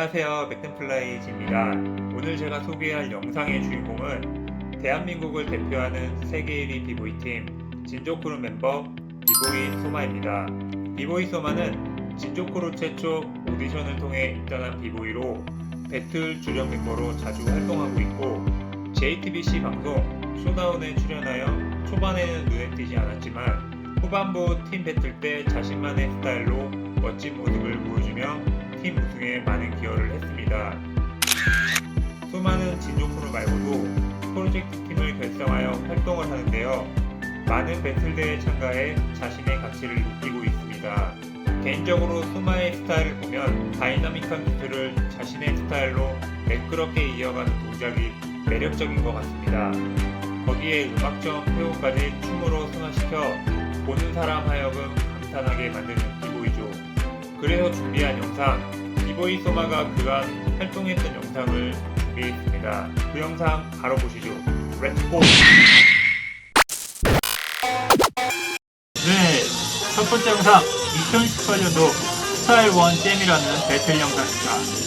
안녕하세요. 맥템플라이즈입니다. 오늘 제가 소개할 영상의 주인공은 대한민국을 대표하는 세계 1위 비보이팀 진조크루 멤버 비보이 소마입니다. 비보이 소마는 진조크루 최초 오디션을 통해 입단한 비보이로 배틀 주력 멤버로 자주 활동하고 있고 JTBC 방송 쇼다운에 출연하여 초반에는 눈에 띄지 않았지만 후반부 팀 배틀 때 자신만의 스타일로 멋진 모습을 보여주며 팀 우승에 많은 기여를 했습니다. 수많은 진조프로 말고도 프로젝트 팀을 결성하여 활동을 하는데요. 많은 배틀대에 참가해 자신의 가치를 느끼고 있습니다. 개인적으로 수마의 스타일을 보면 다이나믹한 기술을 자신의 스타일로 매끄럽게 이어가는 동작이 매력적인 것 같습니다. 거기에 음악적 회오까지 춤으로 승화시켜 보는 사람 하여금 감탄하게 만드는. 그래서 준비한 영상 비보이 소마가 그간 활동했던 영상을 준비했습니다. 그 영상 바로 보시죠. 렛츠고! 네, 첫 번째 영상 2018년도 스타일 원 잼이라는 배틀 영상입니다.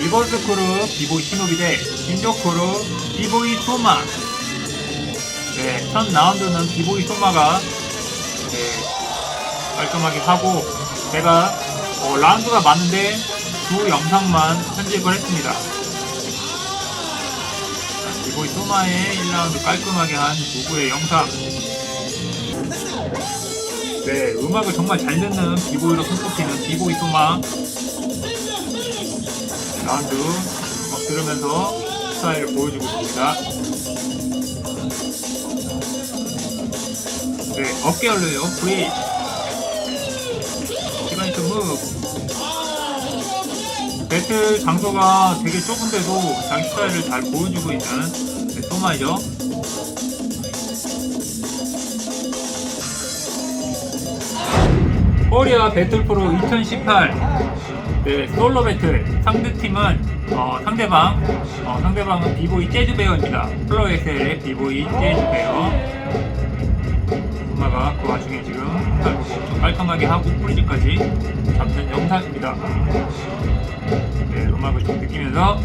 리버스 코르 비보이 시노비 대 진조 코르 비보이 소마 네, 첫 라운드는 비보이 소마가 네, 깔끔하게 하고 제가 어, 라운드가 많은데 두 영상만 편집을 했습니다. 자, 비보이 소마의 1라운드 깔끔하게 한 누구의 영상 네, 음악을 정말 잘 듣는 비보이로 손꼽히는 비보이 소마 라운드 막 들으면서 스타일을 보여주고 있습니다. 네, 어깨 올려요. 무. 배틀 장소가 되게 좁은데도 자기 스타일을 잘 보여주고 있는 네, 소마이죠. 코리아 배틀 프로 2018 네, 솔로 배틀 상대팀은 어, 상대방 어, 상대방은 비보이 재즈 베어입니다. 플로에셀의 비보이 재즈 베어 엄마가 그 와중에 지금 깔끔하게 하고 프리즈까지 잡는 영상입니다. 네, 음악을 좀 느끼면서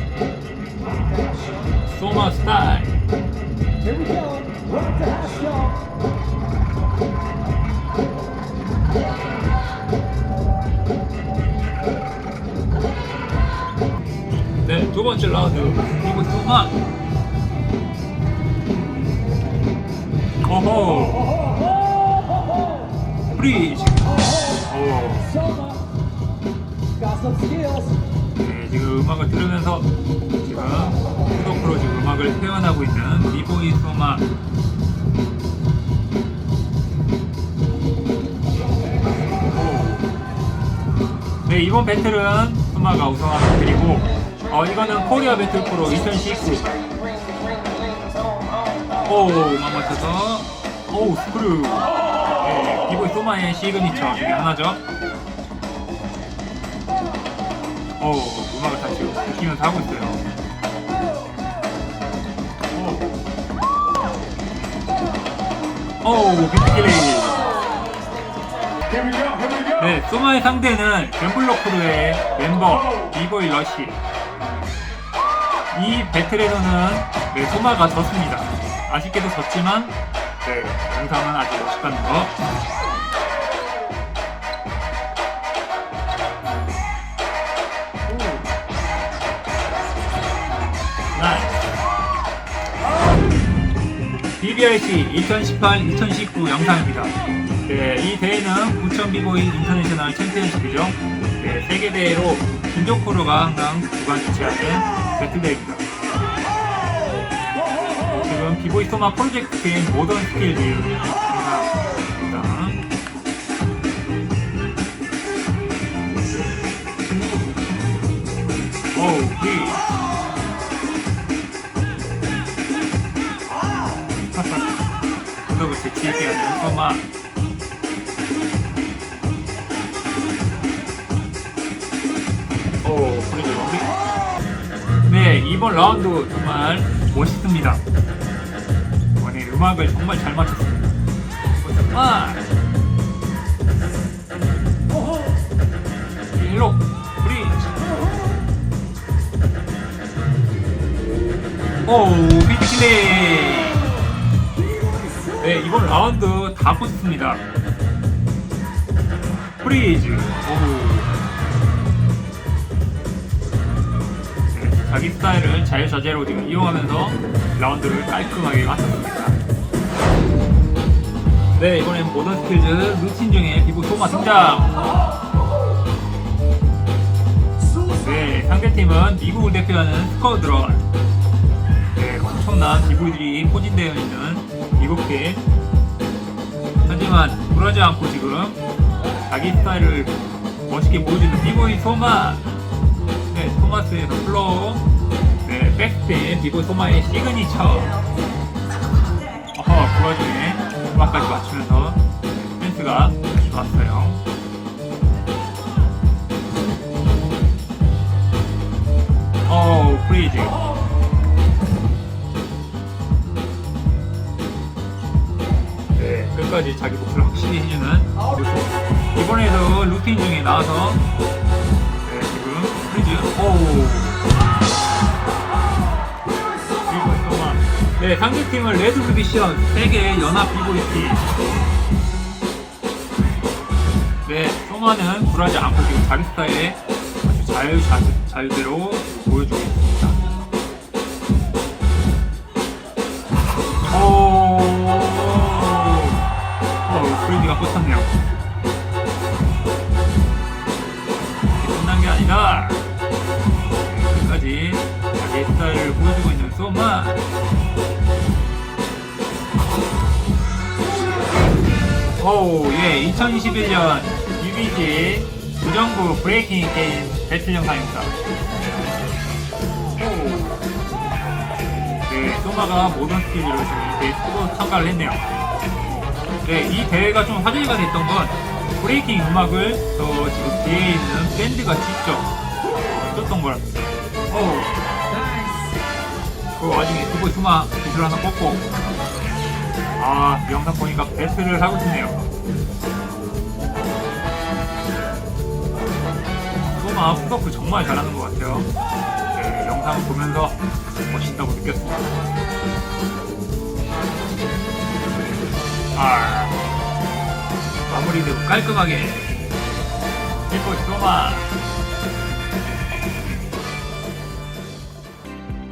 소마 스타일. 네, 두 번째 라운드 이거 소마 오호 skills. 네, 지금 음악을 들으면서 지금 후덕프로 지금 음악을 표현하고 있는 비보이 소마. 네 이번 배틀은 소마가 우승한 배틀이고 어 이거는 코리아 배틀 프로 2019오 음악 맞춰서. 오 스크루 네, 비보이 소마의 시그니처 중에 하나죠 어 음악을 다시 느끼면서 하고 있어요. 오, 오 비트킬레이. Here we go. Here we go. 네, 소마의 상대는 갬블러크루의 멤버 비보이 러시. 이 배틀에서는 네, 소마가 졌습니다. 아쉽게도 졌지만 네, 영상은 아직 멋있다는 거. BBIC 2018-2019 영상입니다. 네, 이 대회는 부천 비보이 인터내셔널 챔피언십이죠. 네, 세계 대회로 진조코로가 항상 주관 주최하는 배틀대회입니다. 비보이토마 프로젝트의 모던 스케일을 하나입니다. 오기 언더부스 길게 하는 토마 오, 그래도 네, 이번 라운드 정말 멋있습니다. 음악을 정말 잘 맞췄습니다. 아. 일로 프리즈 오 비치네. 네 이번 라운드 다 꽂습니다. 프리즈. 오 네, 자기 스타일을 자유자재로 지금 이용하면서 라운드를 깔끔하게 마쳤습니다 네 이번엔 모던 스킬즈 루틴 중에 비보 소마 등장 네, 상대팀은 미국을 대표하는 스쿼드런. 네, 엄청난 기부들이 포진되어 있는 미국팀. 하지만 굴하지 않고 지금 자기 스타일을 멋있게 보여주는 비보이 소마. 네, 토마스의 플로우. 네, 백스핀 비보이 소마의 시그니처. 어허, 그 와중에 음악까지 맞추면서 아주 좋았어요. 어우 프리즈 네 끝까지 자기 몫을 확실히 해주는 루틴 이번에도 루틴 중에 나와서 네 지금 프리즈 오 네 상대팀은 레드 디비션 세계 연합 비보이팀 네 소마는 굴하지 않고 지금 자기 스타일에 아주 자유 자, 자유대로 보여주고 있습니다. 오, 어, 프리디가 꽂혔네요. 이렇게 끝난 게 아니라 네, 끝까지 자기 스타일을 보여주고 있는 소마. 오, 예, 2021년 UBG 부정부 브레이킹 게임 배틀 영상입니다. 오. 네, 소마가 모던 스킬로 지금 또 참가를 했네요. 네, 이 대회가 좀 화제가 됐던 건 브레이킹 음악을 저 지금 뒤에 있는 밴드가 직접 썼던 거랍니다. 오. 그 와중에 두고 수마 기술 하나 뽑고 아, 이 영상 보니까 배틀을 하고 싶네요. 소마 푸더프 정말 잘하는 것 같아요. 네, 영상 보면서 멋있다고 느꼈습니다. 아, 마무리도 깔끔하게. 일본 소마.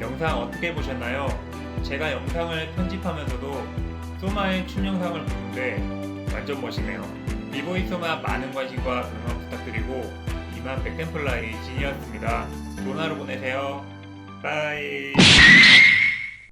영상 어떻게 보셨나요? 제가 영상을 편집하면서도 소마의 춤 영상을 보는데 완전 멋있네요. 비보이 소마 많은 관심과 응원 부탁드리고 이만 백템플라이 진이었습니다. 좋은 하루 보내세요. 빠이.